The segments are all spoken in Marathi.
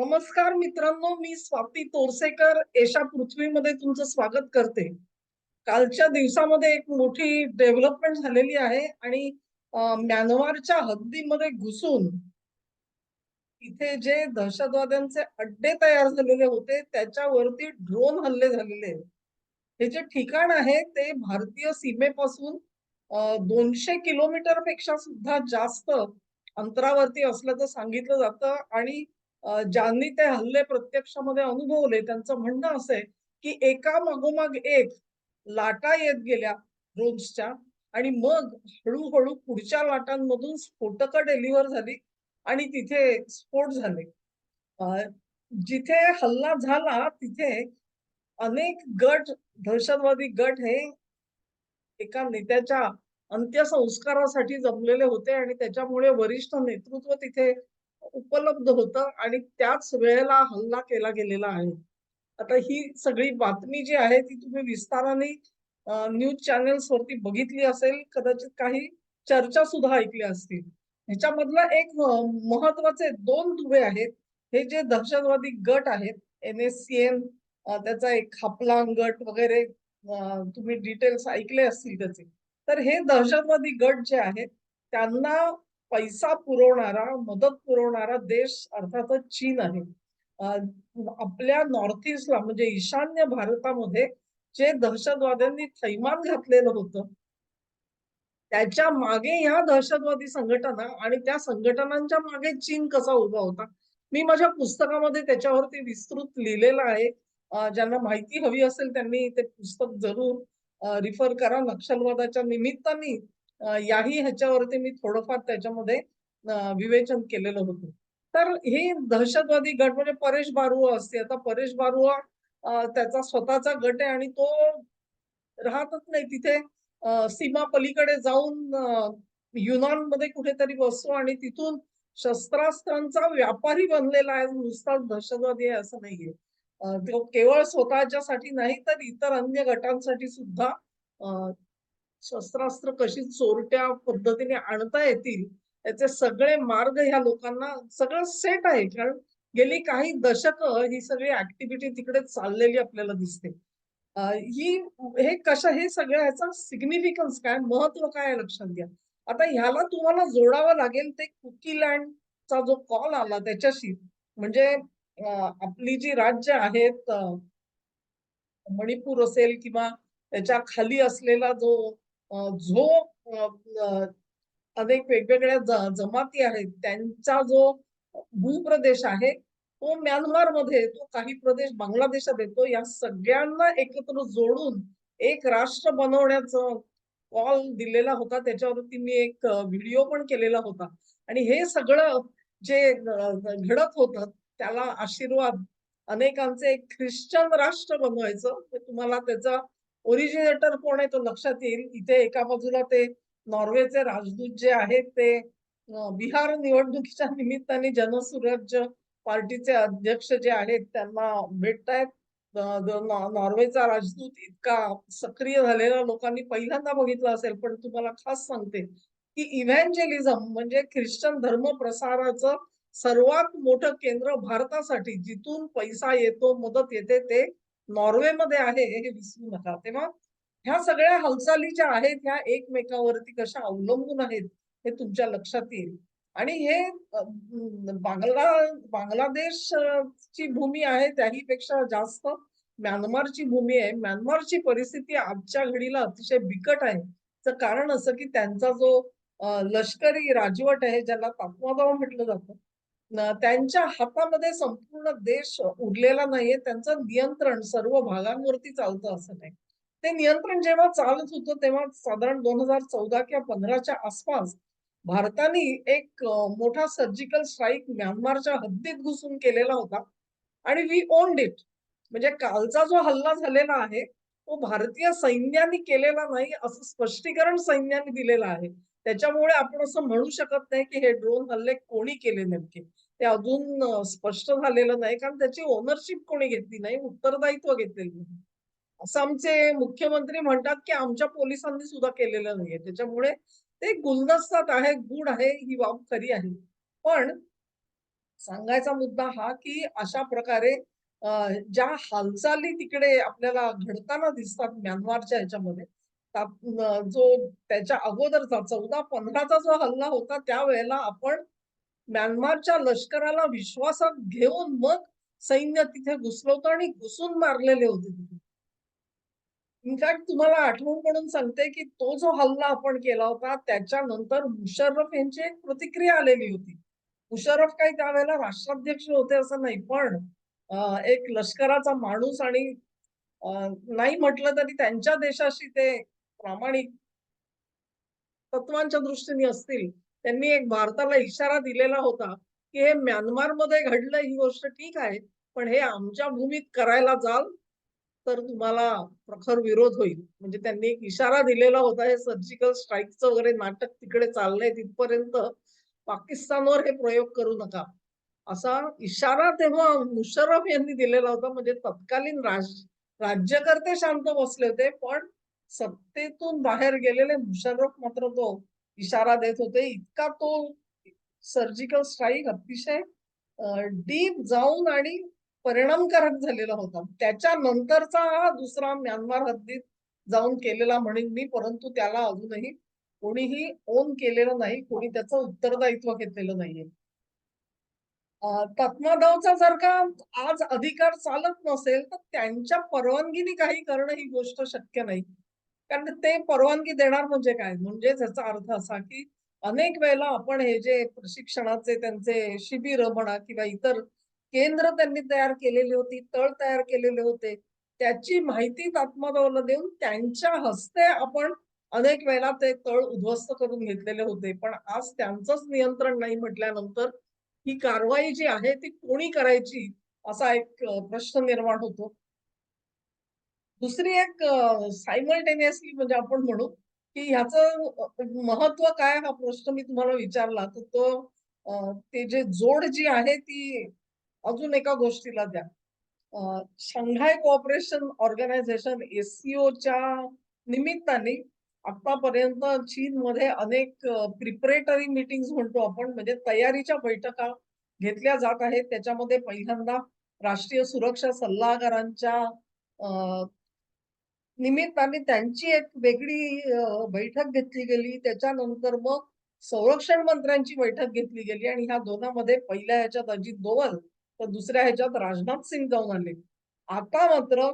नमस्कार मित्रांनो मी स्वाती तोरसेकर. एशा पृथ्वीमध्ये तुमचं स्वागत करते. कालच्या दिवसामध्ये एक मोठी डेव्हलपमेंट झालेली आहे आणि म्यानमारच्या हद्दीमध्ये घुसून इथे जे दहशतवाद्यांचे अड्डे तयार झालेले होते त्याच्यावरती ड्रोन हल्ले झालेले हे जे ठिकाण आहे ते भारतीय सीमेपासून दोनशे किलोमीटरपेक्षा सुद्धा जास्त अंतरावरती असल्याचं सांगितलं जातं आणि ज्यांनी ते हल्ले प्रत्यक्षामध्ये अनुभवले त्यांचं म्हणणं असं आहे की एका मागोमाग एक लाटा येत गेल्या ड्रोन्सच्या आणि मग हळूहळू पुढच्या लाटांमधून स्फोटकं डेलिव्हर झाली आणि तिथे स्फोट झाले. जिथे हल्ला झाला तिथे अनेक गट दहशतवादी गट हे एका नेत्याच्या अंत्यसंस्कारासाठी जमलेले होते आणि त्याच्यामुळे वरिष्ठ नेतृत्व तिथे उपलब्ध होतं आणि त्याच वेळेला हल्ला केला गेलेला आहे. आता ही सगळी बातमी जी आहे ती तुम्ही विस्ताराने न्यूज चॅनेल्स वरती बघितली असेल कदाचित काही चर्चा सुद्धा ऐकल्या असतील. ह्याच्यामधला एक महत्त्वाचे दोन दुवे आहेत. हे जे दहशतवादी गट आहेत एन एस सी एन त्याचा एक खापलांग गट वगैरे तुम्ही डिटेल्स ऐकले असतील त्याचे. तर हे दहशतवादी गट जे आहेत त्यांना पैसा पुरवणारा मदत पुरवणारा देश अर्थातच चीन आहे. आपल्या नॉर्थ ईस्टला म्हणजे ईशान्य भारतामध्ये जे दहशतवाद्यांनी थैमान घातलेलं होतं त्याच्यामागे ह्या दहशतवादी संघटना आणि त्या संघटनांच्या मागे चीन कसा उभा होता मी माझ्या पुस्तकामध्ये त्याच्यावरती विस्तृत लिहिलेलं आहे. ज्यांना माहिती हवी असेल त्यांनी ते पुस्तक जरूर रिफर करा. नक्षलवादाच्या निमित्ताने याही ह्याच्यावरती मी थोडंफार त्याच्यामध्ये विवेचन केलेलं होतं. तर हे दहशतवादी गट म्हणजे परेश बारुआ असते. आता परेश बारुआ त्याचा स्वतःचा गट आहे आणि तो राहतच नाही तिथे. सीमा पलीकडे जाऊन युनानमध्ये कुठेतरी बसतो आणि तिथून शस्त्रास्त्रांचा व्यापारी बनलेला आहे. नुसताच दहशतवादी आहे असं नाहीये. तो केवळ स्वतःच्यासाठी नाही तर इतर अन्य गटांसाठी सुद्धा शस्त्रास्त्र कशी चोरट्या पद्धतीने आणता येतील याचे सगळे मार्ग ह्या लोकांना सगळं सेट आहे. कारण गेली काही दशक ही सगळी ऍक्टिव्हिटी तिकडे चाललेली आपल्याला दिसते. ही हे कशा हे सगळं ह्याचा सिग्निफिकन्स काय महत्त्व काय लक्षात घ्या. आता ह्याला तुम्हाला जोडावं लागेल ते कुकी लँडचा जो कॉल आला त्याच्याशी. म्हणजे आपली जी राज्य आहेत मणिपूर असेल किंवा त्याच्याखाली असलेला जो जो अनेक वेगवेगळ्या जमाती आहेत त्यांचा जो भूप्रदेश आहे तो म्यानमारमध्ये तो काही प्रदेश बांगलादेशात येतो या सगळ्यांना एकत्र जोडून एक राष्ट्र बनवण्याचं कॉल दिलेला होता. त्याच्यावरती मी एक व्हिडिओ पण केलेला होता. आणि हे सगळं जे घडत होतं त्याला आशीर्वाद अनेकांचे एक ख्रिश्चन राष्ट्र बनवायचं. तुम्हाला त्याचा ओरिजिनेटर कोण आहे तो लक्षात येईल. इथे एका बाजूला ते नॉर्वेचे राजदूत जे आहेत ते बिहार निवडणुकीच्या निमित्ताने जनसुराज्य पार्टीचे अध्यक्ष जे आहेत त्यांना भेटतायत. नॉर्वेचा राजदूत इतका सक्रिय झालेला लोकांनी पहिल्यांदा बघितलं असेल पण तुम्हाला खास सांगते की इव्हॅन्जेलिझम म्हणजे ख्रिश्चन धर्म प्रसाराचं सर्वात मोठं केंद्र भारतासाठी. जिथून पैसा येतो मदत येते ते नॉर्वेमध्ये आहे हे विसरू नका. तेव्हा ह्या सगळ्या हालचाली ज्या आहेत ह्या एकमेकावरती कशा अवलंबून आहेत हे तुमच्या लक्षात येईल. आणि हे बांगला बांगलादेश ची भूमी आहे त्याही पेक्षा जास्त म्यानमारची भूमी आहे. म्यानमारची परिस्थिती आजच्या घडीला अतिशय बिकट आहे. तर कारण असं की त्यांचा जो लष्करी राजवट आहे ज्याला तात्मादाव म्हटलं जातं त्यांच्या हातामध्ये संपूर्ण देश उरलेला नाहीये. त्यांचं नियंत्रण सर्व भागांवरती चालतं असं नाही. ते नियंत्रण जेव्हा चालत होतं तेव्हा साधारण दोन हजार चौदा किंवा पंधराच्या आसपास भारताने एक मोठा सर्जिकल स्ट्राईक म्यानमारच्या हद्दीत घुसून केलेला होता आणि वी ओन्ड इट म्हणजे कालचा जो हल्ला झालेला आहे तो भारतीय सैन्याने केलेला नाही असं स्पष्टीकरण सैन्याने दिलेलं आहे. त्याच्यामुळे आपण असं म्हणू शकत नाही की हे ड्रोन हल्ले कोणी केले नेमके? ते अजून स्पष्ट झालेलं नाही कारण त्याची ओनरशिप कोणी घेतली नाही उत्तरदायित्व घेतलेलं नाही. असं आमचे मुख्यमंत्री म्हणतात की आमच्या पोलिसांनी सुद्धा केलेलं नाहीये. त्याच्यामुळे ते गुलदस्तात आहे गुड आहे ही बाब खरी आहे. पण सांगायचा मुद्दा हा की अशा प्रकारे ज्या हालचाली तिकडे आपल्याला घडताना दिसतात म्यानमारच्या ह्याच्यामध्ये जो त्याच्या अगोदरचा चौदा पंधराचा जो हल्ला होता त्यावेळेला आपण म्यानमारच्या लष्कराला विश्वासात घेऊन मग सैन्य तिथे घुसलं होतं आणि घुसून मारलेले होते तिथे. इनफॅक्ट तुम्हाला आठवण म्हणून सांगते की तो जो हल्ला आपण केला होता त्याच्यानंतर मुशर्रफ यांची एक प्रतिक्रिया आलेली होती. मुशर्रफ काही त्यावेळेला राष्ट्राध्यक्ष होते असं नाही पण एक लष्कराचा माणूस आणि नाही म्हटलं तरी त्यांच्या देशाशी ते प्रामाणिक तत्वांच्या दृष्टीने असतील त्यांनी एक भारताला इशारा दिलेला होता की हे म्यानमारमध्ये घडलं ही गोष्ट ठीक आहे पण हे आमच्या भूमीत करायला जाल तर तुम्हाला प्रखर विरोध होईल. म्हणजे त्यांनी एक इशारा दिलेला होता हे सर्जिकल स्ट्राईकचं वगैरे नाटक तिकडे चाललंय तिथपर्यंत पाकिस्तानवर हे प्रयोग करू नका. असा इशारा तेव्हा मुशर्रफ यांनी दिलेला होता म्हणजे तत्कालीन राज राज्यकर्ते शांत बसले होते पण सत्तेतून बाहेर गेलेले मुशर्रफ मात्र तो इशारा देत होते. इतका तो सर्जिकल स्ट्राईक अतिशय डीप जाऊन आणि परिणामकारक झालेला होता. त्याच्यानंतरचा हा दुसरा म्यानमार हद्दीत जाऊन केलेला म्हणेन मी परंतु त्याला अजूनही कोणीही ओन केलेलं नाही कोणी त्याचं उत्तरदायित्व घेतलेलं नाहीये. अं, जर का आज अधिकार चालत नसेल तर त्यांच्या परवानगीने काही करणं ही गोष्ट शक्य नाही. कारण ते परवानगी देणार म्हणजे काय? म्हणजे त्याचा अर्थ असा की अनेक वेळेला आपण हे जे प्रशिक्षणाचे त्यांचे शिबिर म्हणा किंवा इतर केंद्र त्यांनी तयार केलेली होती तळ तयार केलेले होते त्याची माहिती तात्मादावला देऊन त्यांच्या हस्ते आपण अनेक वेळेला ते तळ उद्ध्वस्त करून घेतलेले होते. पण आज त्यांचंच नियंत्रण नाही म्हटल्यानंतर ही कारवाई जी आहे ती कोणी करायची असा एक प्रश्न निर्माण होतो. दुसरी एक सायमल्टेनियसली म्हणजे आपण म्हणू की ह्याचं महत्त्व काय हा प्रश्न मी तुम्हाला विचारला तर तो ते जे जोड जी आहे ती अजून एका गोष्टीला द्या. अ, शंघाय कोऑपरेशन ऑर्गनायझेशन एससीओच्या निमित्ताने आतापर्यंत चीनमध्ये अनेक प्रिपरेटरी मिटिंग म्हणतो आपण म्हणजे तयारीच्या बैठका घेतल्या जात आहेत. त्याच्यामध्ये पहिल्यांदा राष्ट्रीय सुरक्षा सल्लागारांच्या निमित्ताने त्यांची एक वेगळी बैठक घेतली गेली. त्याच्यानंतर मग संरक्षण मंत्र्यांची बैठक घेतली गेली आणि ह्या दोनामध्ये पहिल्या ह्याच्यात अजित दोवल तर दुसऱ्या ह्याच्यात राजनाथ सिंग जाऊन आले. आता मात्र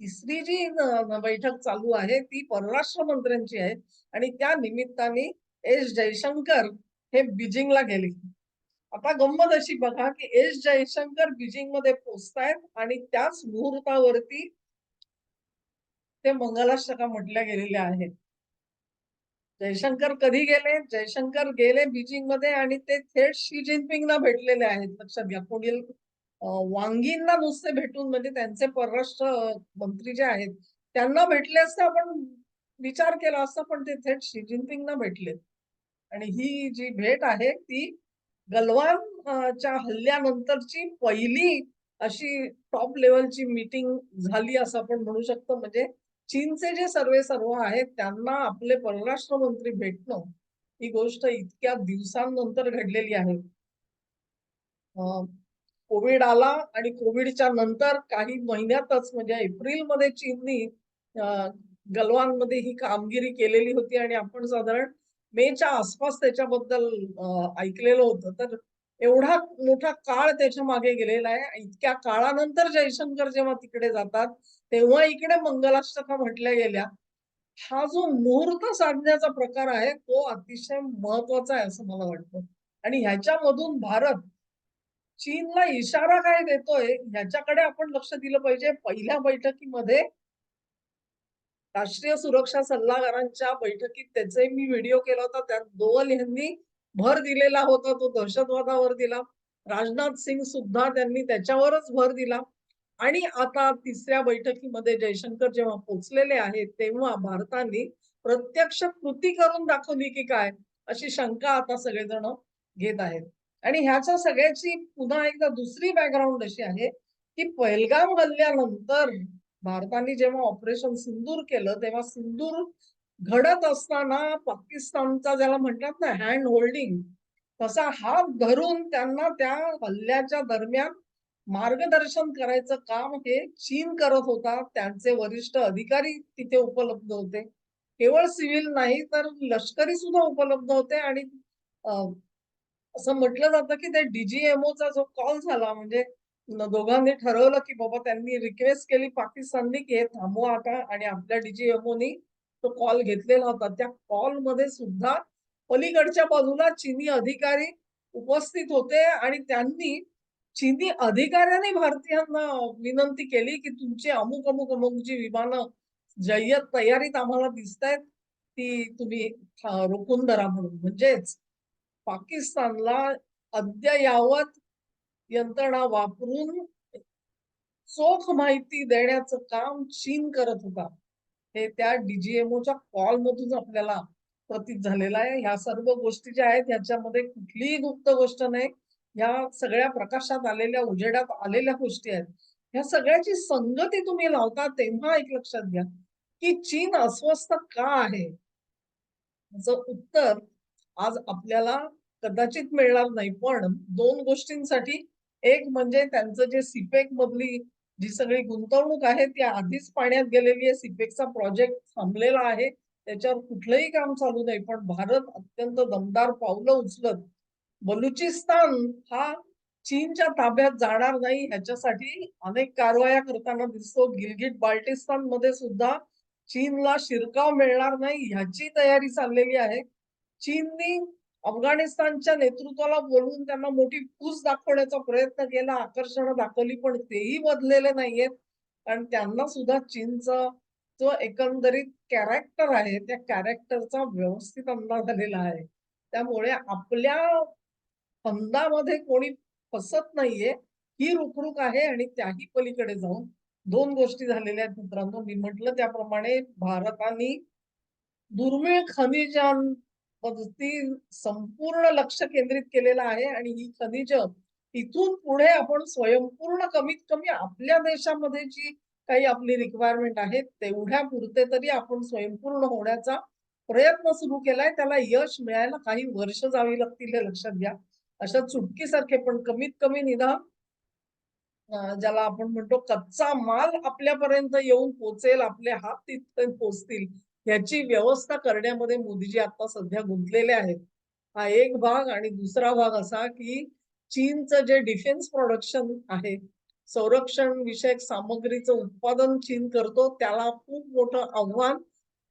तिसरी जी बैठक चालू आहे ती परराष्ट्र मंत्र्यांची आहे आणि त्या निमित्ताने एस जयशंकर हे बीजिंगला गेले. आता गंमत अशी बघा की एस जयशंकर बीजिंगमध्ये आणि त्याच मुहूर्तावरती ते मंगलाष्टका म्हटल्या गेलेल्या आहेत. जयशंकर कधी गेले? जयशंकर गेले बीजिंगमध्ये आणि ते थेट शी जिनपिंगना भेटलेले आहेत. लक्षात घ्या. पुढील वांगींना नुसते भेटून म्हणजे त्यांचे परराष्ट्र मंत्री जे आहेत त्यांना भेटले असते आपण विचार केला असता पण ते थेट शी जिनपिंगना भेटले आणि ही जी भेट आहे ती गलवान च्या हल्ल्यानंतरची पहिली अशी टॉप लेवलची मीटिंग झाली असं आपण म्हणू शकतो. म्हणजे चीनचे जे सर्वे सर्व आहेत त्यांना आपले परराष्ट्र मंत्री भेटणं ही गोष्ट इतक्या दिवसांनंतर घडलेली आहे. अं, कोविड आला आणि कोविडच्या नंतर काही महिन्यातच म्हणजे एप्रिलमध्ये चीननी गलवानमध्ये ही कामगिरी केलेली होती आणि आपण साधारण मेच्या आसपास त्याच्याबद्दल ऐकलेलं होतं. तर एवढा मोठा काळ त्याच्यामागे गेलेला आहे. इतक्या काळानंतर जयशंकर जेव्हा तिकडे जातात तेव्हा इकडे मंगलाष्टका म्हटल्या गेल्या. हा जो मुहूर्त साधण्याचा प्रकार आहे तो अतिशय महत्त्वाचा आहे असं मला वाटतं. आणि ह्याच्यामधून भारत चीनला इशारा काय देतोय ह्याच्याकडे आपण लक्ष दिलं पाहिजे. पहिल्या बैठकीमध्ये राष्ट्रीय सुरक्षा सल्लागारांच्या बैठकीत त्याचे मी व्हिडिओ केला होता. त्यात दोवल यांनी भर दिलेला होता तो दहशतवादावर दिला. राजनाथ सिंग सुद्धा त्यांनी त्याच्यावरच भर दिला. आणि आता तिसऱ्या बैठकीमध्ये जयशंकर जेव्हा पोचलेले आहेत तेव्हा भारताने प्रत्यक्ष कृती करून दाखवली की काय अशी शंका आता सगळेजण घेत आहेत. आणि ह्याच्या सगळ्याची पुन्हा एकदा दुसरी बॅकग्राऊंड अशी आहे की पहलगाम हल्ल्यानंतर भारताने जेव्हा ऑपरेशन सिंदूर केलं तेव्हा सिंदूर घडत असताना पाकिस्तानचा ज्याला म्हणतात ना हँड होल्डिंग तसा हात धरून त्यांना त्या हल्ल्याच्या दरम्यान मार्गदर्शन करायचं काम हे चीन करत होता. त्यांचे वरिष्ठ अधिकारी तिथे उपलब्ध होते. केवळ सिव्हिल नाही तर लष्करी सुद्धा उपलब्ध होते आणि असं म्हटलं जातं की ते डीजीएमओचा जो कॉल झाला म्हणजे दोघांनी ठरवलं की बाबा त्यांनी रिक्वेस्ट केली पाकिस्ताननी की हे थांबवा आता आणि आपल्या डीजीएमओनी तो कॉल घेतलेला होता. त्या कॉलमध्ये सुद्धा पलीकडच्या बाजूला चीनी अधिकारी उपस्थित होते आणि त्यांनी चीनी अधिकाऱ्यांनी भारतीयांना विनंती केली की तुमची अमुक अमुक अमुक जी विमानं जय्यत तयारीत आम्हाला दिसत आहेत ती तुम्ही रोखून धरा म्हणून. म्हणजेच पाकिस्तानला अद्ययावत यंत्रणा वापरून चोख माहिती देण्याचं काम चीन करत होता. हे त्या डीजीएमओच्या कॉल मधून आपल्याला प्रतीत झालेलं आहे. ह्या सर्व गोष्टी ज्या आहेत ह्याच्यामध्ये कुठलीही गुप्त गोष्ट नाही. या सगळ्या प्रकाशात आलेल्या उजेडात आलेल्या गोष्टी आहेत. ह्या सगळ्याची संगती तुम्ही लावता तेव्हा एक लक्षात घ्या की चीन अस्वस्थ का आहे? याचं उत्तर आज आपल्याला कदाचित मिळणार नाही पण दोन गोष्टींसाठी एक म्हणजे त्यांचं जे सिपेक मधली जी सगळी गुंतवणूक आहे ती आधीच पाण्यात गेलेली आहे. सिपेकचा प्रोजेक्ट थांबलेला आहे. त्याच्यावर कुठलंही काम चालू नाही पण भारत अत्यंत दमदार पावलं उचलत बलुचिस्तान हा चीनच्या ताब्यात जाणार नाही. ह्याच्यासाठी अनेक कारवाया करताना दिसतो. गिलगिट बाल्टिस्तानमध्ये सुद्धा चीनला शिरकाव मिळणार नाही ह्याची तयारी चाललेली आहे. चीननी अफगाणिस्तानच्या नेतृत्वाला बोलवून त्यांना मोठी फूस दाखवण्याचा प्रयत्न केला. आकर्षण दाखवली पण तेही बदलेले नाहीयेत. कारण त्यांना सुद्धा चीनचा जो एकंदरीत कॅरेक्टर आहे त्या कॅरेक्टरचा व्यवस्थित अंदाज झालेला आहे. त्यामुळे आपल्या फंदामध्ये कोणी फसत नाहीये ही रुखरुख आहे आणि त्याही पलीकडे जाऊन दोन गोष्टी झालेल्या आहेत मित्रांनो. मी म्हटलं त्याप्रमाणे भारताने दुर्मिळ खनिजांवरती संपूर्ण लक्ष केंद्रित केलेलं आहे आणि ही खनिज इथून पुढे आपण स्वयंपूर्ण कमीत कमी आपल्या देशामध्ये जी काही आपली रिक्वायरमेंट आहे तेवढ्या पुरते तरी आपण स्वयंपूर्ण होण्याचा प्रयत्न सुरू केलाय. त्याला यश मिळायला काही वर्ष जावी लागतील हे लक्षात घ्या. अशा चुटकीसारखे पण कमीत कमी निदान ज्याला आपण म्हणतो कच्चा माल आपल्यापर्यंत येऊन पोचेल आपले हात तिथपर्यंत पोचतील याची व्यवस्था करण्यामध्ये मोदीजी आता सध्या गुंतलेले आहेत. हा एक भाग आणि दुसरा भाग असा की चीनचं जे डिफेन्स प्रोडक्शन आहे संरक्षण विषयक सामग्रीचं उत्पादन चीन करतो त्याला खूप मोठं आव्हान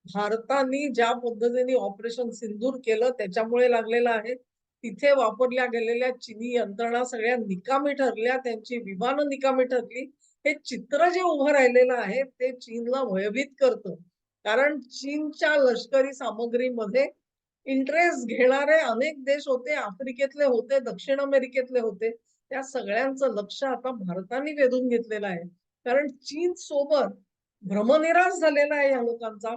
भारताने ज्या पद्धतीने ऑपरेशन सिंदूर केलं त्याच्यामुळे लागलेलं आहे. तिथे वापरल्या गेलेल्या चिनी यंत्रणा सगळ्या निकामी ठरल्या त्यांची विमानं निकामी ठरली. हे चित्र जे उभं राहिलेलं आहे ते चीनला भयभीत करतं. कारण चीनच्या लष्करी सामग्रीमध्ये इंटरेस्ट घेणारे अनेक देश होते आफ्रिकेतले होते दक्षिण अमेरिकेतले होते. त्या सगळ्यांचं लक्ष आता भारताने वेधून घेतलेलं आहे. कारण चीन सोबत भ्रमनिराश झालेला आहे या लोकांचा.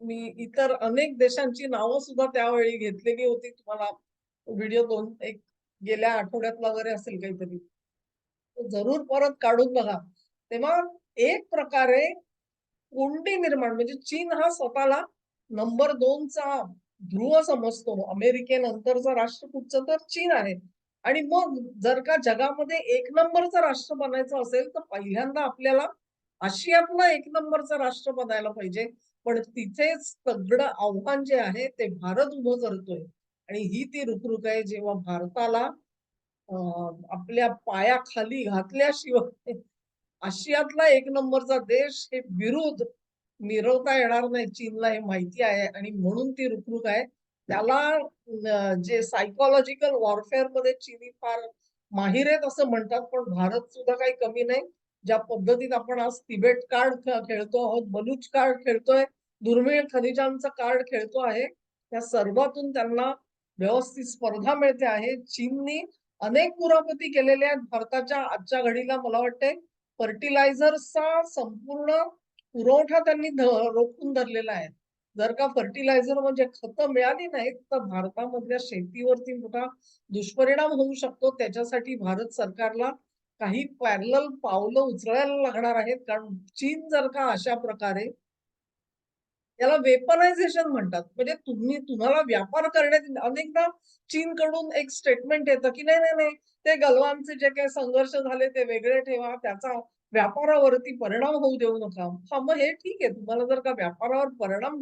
मी इतर अनेक देशांची नावं सुद्धा त्यावेळी घेतलेली होती. तुम्हाला व्हिडिओ दोन एक गेल्या आठवड्यात वगैरे असेल काहीतरी. जरूर परत काढून बघा. तेव्हा एक प्रकारे कोंडी निर्माण म्हणजे चीन हा स्वतःला नंबर दोनचा ध्रुव समजतो. अमेरिकेनंतरचा राष्ट्र कुठचं तर चीन आहे. आणि मग जर का जगामध्ये एक नंबरचं राष्ट्र बनायचं असेल तर पहिल्यांदा आपल्याला आशियातला एक नंबरचं राष्ट्र बनायला पाहिजे. पण तिथेच सगळं आव्हान जे आहे ते भारत उभं करतोय. आणि ही ती रुखरुख आहे जेव्हा भारताला आपल्या पायाखाली घातल्याशिवाय आशियातला एक नंबरचा देश हे विरोध मिरवता येणार नाही चीनला हे माहिती आहे. आणि म्हणून ती रुखरुख आहे. त्याला जे सायकोलॉजिकल वॉरफेअरमध्ये चीनी फार माहिर आहेत असं म्हणतात पण भारत सुद्धा काही कमी नाही. ज्या पद्धतीत आपण आज तिबेट कार्ड खेळतो आहोत बलूच कार्ड खेळतोय दुर्मिळ खनिजांचं कार्ड खेळतो आहे. त्या सर्वातून त्यांना व्यवस्थित स्पर्धा मिळते आहे. चीननी अनेक कुरापती केलेल्या आहेत. भारताच्या आजच्या घडीला मला वाटते फर्टिलायझरचा संपूर्ण पुरवठा त्यांनी रोखून धरलेला आहे. जर का फर्टिलायझर म्हणजे खतं मिळाली नाहीत तर भारतामधल्या शेतीवरती मोठा दुष्परिणाम होऊ शकतो. त्याच्यासाठी भारत सरकारला काही पॅरल पावलं उचलायला लागणार आहेत. कारण चीन जर का अशा प्रकारे याला वेपनायझेशन म्हणतात. म्हणजे तुम्ही तुम्हाला व्यापार करण्यात अनेकदा चीनकडून एक स्टेटमेंट येतं की नाही नाही नाही ते गलवानचे जे काही संघर्ष झाले ते वेगळे ठेवा त्याचा व्यापारावरती परिणाम होऊ देऊ नका. हा मग हे ठीक आहे. तुम्हाला जर का व्यापारावर परिणाम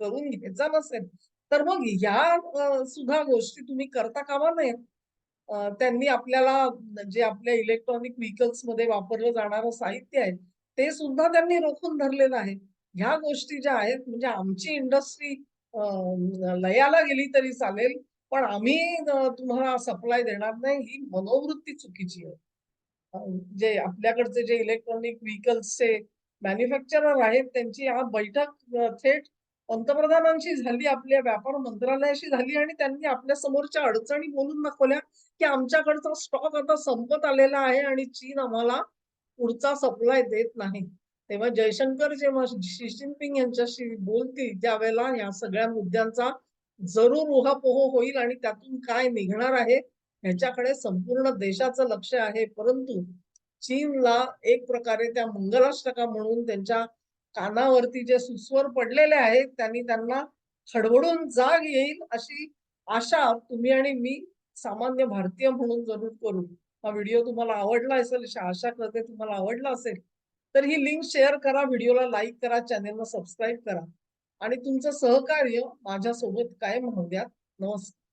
करून घ्यायचा नसेल तर मग या सुद्धा गोष्टी तुम्ही करता कामा नये. त्यांनी आपल्याला जे आपल्या इलेक्ट्रॉनिक व्हेकल्समध्ये वापरलं जाणारं साहित्य आहे ते सुद्धा त्यांनी रोखून धरलेलं आहे. ह्या गोष्टी ज्या आहेत म्हणजे आमची इंडस्ट्री लयाला गेली तरी चालेल पण आम्ही तुम्हाला सप्लाय देणार नाही ही मनोवृत्ती चुकीची आहे. जे आपल्याकडचे जे इलेक्ट्रॉनिक व्हेकल्सचे मॅन्युफॅक्चरर आहेत त्यांची आज बैठक थेट पंतप्रधानांशी झाली आपल्या व्यापार मंत्रालयाशी झाली आणि त्यांनी आपल्या समोरच्या अडचणी बोलून दाखवल्या की आमच्याकडचा स्टॉक आता संपत आलेला आहे आणि चीन आम्हाला पुढचा सप्लाय देत नाही. तेव्हा जयशंकर जेव्हा शी जिनपिंग यांच्याशी बोलतील त्यावेळेला या सगळ्या मुद्द्यांचा जरूर उहापोह होईल आणि त्यातून काय निघणार आहे ह्याच्याकडे संपूर्ण देशाचं लक्ष आहे. परंतु चीनला एक प्रकारे त्या मंगलाष्टका म्हणून त्यांच्या कानावरती जे सुस्वर पडलेले आहेत त्यांनी त्यांना खडबडून जाग येईल अशी आशा तुम्ही आणि मी सामान्य भारतीय म्हणून जरूर करू. हा व्हिडिओ तुम्हाला आवडला असेल अशा आशा करते तुम्हाला आवडला असेल तर ही लिंक शेअर करा व्हिडिओला लाईक करा चॅनेलला सबस्क्राईब करा. आणि तुमचं सहकार्य माझ्यासोबत कायम राहू द्या नमस्कार.